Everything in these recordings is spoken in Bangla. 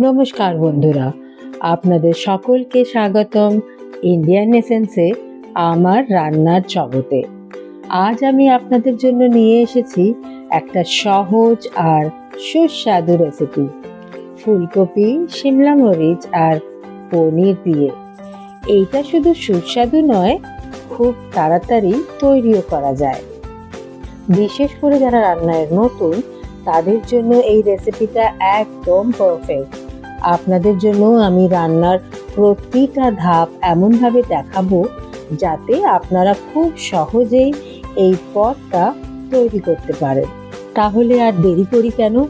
নমস্কার বন্ধুরা, আপনাদের সকলকে স্বাগতম ইন্ডিয়ান এসেন্সে আমার রান্নার জগতে। আজ আমি আপনাদের জন্য নিয়ে এসেছি একটা সহজ আর সুস্বাদু রেসিপি ফুলকপি, শিমলা মরিচ আর পনির দিয়ে। এইটা শুধু সুস্বাদু নয়, খুব তাড়াতাড়ি তৈরিও করা যায়। বিশেষ করে যারা রান্নায় নতুন, তাদের জন্য এই রেসিপিটা একদম পারফেক্ট আপনাদের জন্য আমি রান্নার প্রতিটা ধাপ এমনভাবে দেখাবো যাতে আপনারা খুব সহজেই এই পদটা তৈরি করতে পারেন। তাহলে আর দেরি করি কেন?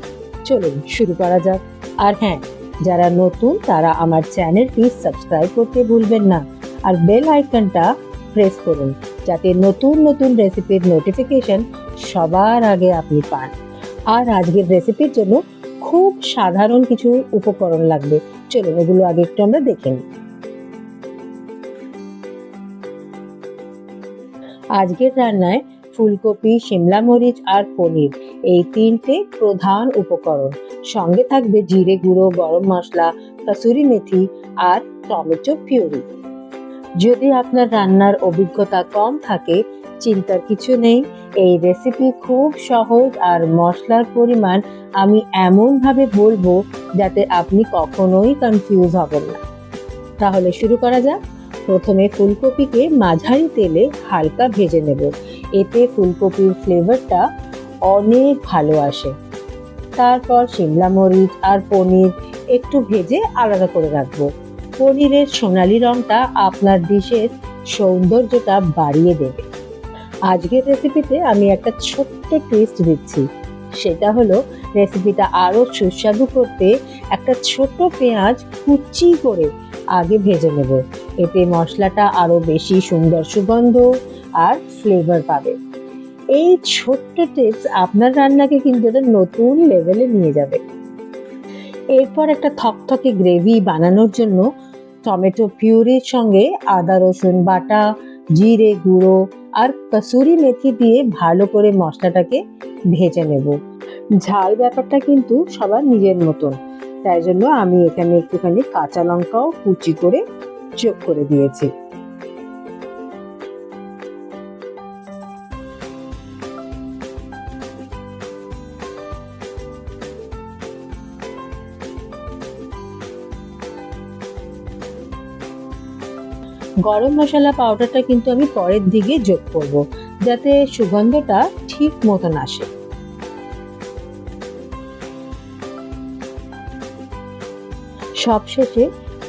চলুন শুরু করা যাক। আর হ্যাঁ যারা নতুন তারা আমার চ্যানেলটি সাবস্ক্রাইব করতে ভুলবেন না। আর বেল আইকনটা প্রেস করুন যাতে নতুন নতুন রেসিপির নোটিফিকেশন সবার আগে আপনি পান। আর আজকের রেসিপির জন্য খুব সাধারণ কিছু উপকরণ লাগবে। চলুন, এগুলো আগে একটু আমরা দেখে নিই। আজকের রান্নায় ফুলকপি, শিমলা মরিচ আর পনির, এই তিনটে প্রধান উপকরণ। সঙ্গে থাকবে জিরে গুঁড়ো, গরম মশলা, কাসুরি মেথি আর টমেটো পিউরি। যদি আপনার রান্নার অভিজ্ঞতা কম থাকে চিন্তার কিছু নেই। এই রেসিপি খুব সহজ আর মশলার পরিমাণ আমি এমনভাবে বলব যাতে আপনি কখনোই কনফিউজ হবেন না। তাহলে শুরু করা যাক। প্রথমে ফুলকপিকে মাঝারি তেলে হালকা ভেজে নেব। এতে ফুলকপির ফ্লেভারটা অনেক ভালো আসে। তারপর শিমলা মরিচ আর পনির একটু ভেজে আলাদা করে রাখব। পনিরের সোনালি রংটা আপনার ডিশের সৌন্দর্যটা বাড়িয়ে দেবে। আজকের রেসিপিতে আমি একটা ছোট্ট টুইস্ট দিচ্ছি। সেটা হলো রেসিপিটা আরও সুস্বাদু করতে একটা ছোট পেঁয়াজ কুচি করে আগে ভেজে নেব। এতে মশলাটা আরও বেশি সুন্দর সুগন্ধ আর ফ্লেভার পাবে। এই ছোট্ট টিপস আপনার রান্নাকে কিন্তু একটা নতুন লেভেলে নিয়ে যাবে। এরপর একটা থকথকে গ্রেভি বানানোর জন্য টমেটো পিউরির সঙ্গে আদা রসুন বাটা, জিরে গুঁড়ো আর কসুরি মেথি দিয়ে ভালো করে মশলাটাকে ভেজে নেব। ঝাল ব্যাপারটা কিন্তু সবার নিজের মতন। তাই জন্য আমি এখানে একটুখানি কাঁচা লঙ্কাও কুচি করে যোগ করে দিয়েছি। গরম মশলা পাউডারটা কিন্তু আমি পরের দিকে যোগ করব, যাতে সুগন্ধটা ঠিক মতন আসে। সবশেষে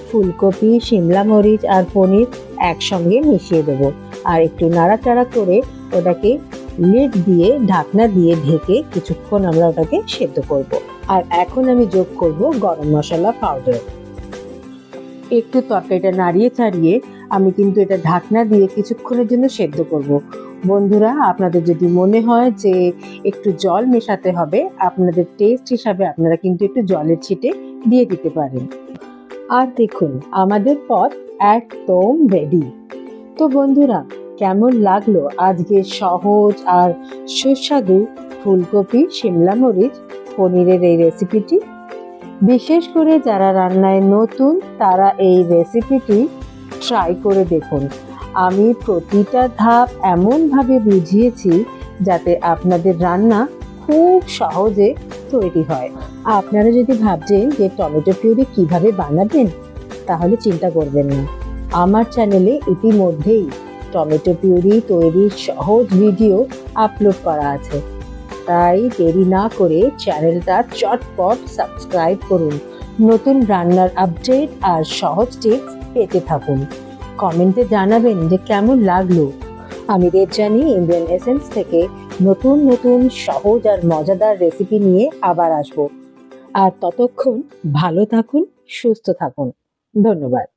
ফুলকপি শিমলা মরিচ আর পনির একসঙ্গে মিশিয়ে দেব আর একটু নাড়াচাড়া করে ওটাকে লিড দিয়ে, ঢাকনা দিয়ে ঢেকে কিছুক্ষণ আমরা ওটাকে সেদ্ধ করব। আর এখন আমি যোগ করব গরম মশলা পাউডার একটু তরকারিটা নাড়িয়ে ছাড়িয়ে আমি কিন্তু এটা ঢাকনা দিয়ে কিছুক্ষণের জন্য সেদ্ধ করব। বন্ধুরা, আপনাদের যদি মনে হয় যে একটু জল মেশাতে হবে, আপনাদের টেস্ট হিসাবে আপনারা কিন্তু একটু জলের ছিটে দিয়ে দিতে পারেন। আর দেখুন, আমাদের পথ একদম রেডি তো বন্ধুরা, কেমন লাগল আজকে সহজ আর সুস্বাদু ফুলকপি, শিমলা মরিচ, পনিরের এই রেসিপিটি বিশেষ করে যারা রান্নায় নতুন, তারা এই রেসিপিটি ট্রাই করে দেখুন। আমি প্রতিটা ধাপ এমনভাবে বুঝিয়েছি যাতে আপনাদের রান্না খুব সহজে তৈরি হয়। আপনারা যদি ভাবছেন যে টমেটো পিউরি কীভাবে বানাবেন, তাহলে চিন্তা করবেন না। আমার চ্যানেলে ইতিমধ্যেই টমেটো পিউরি তৈরির সহজ ভিডিও আপলোড করা আছে। তাই দেরি না করে চ্যানেলটা চটপট সাবস্ক্রাইব করুন। নতুন রান্নার আপডেট আর সহজ টিপস পেতে থাকুন। কমেন্টে জানাবেন যে কেমন লাগল। আমি দেবজানি ইন্ডিয়ান এসেন্স থেকে নতুন নতুন সহজ আর মজাদার রেসিপি নিয়ে আবার আসব। আর ততক্ষণ ভালো থাকুন, সুস্থ থাকুন। ধন্যবাদ।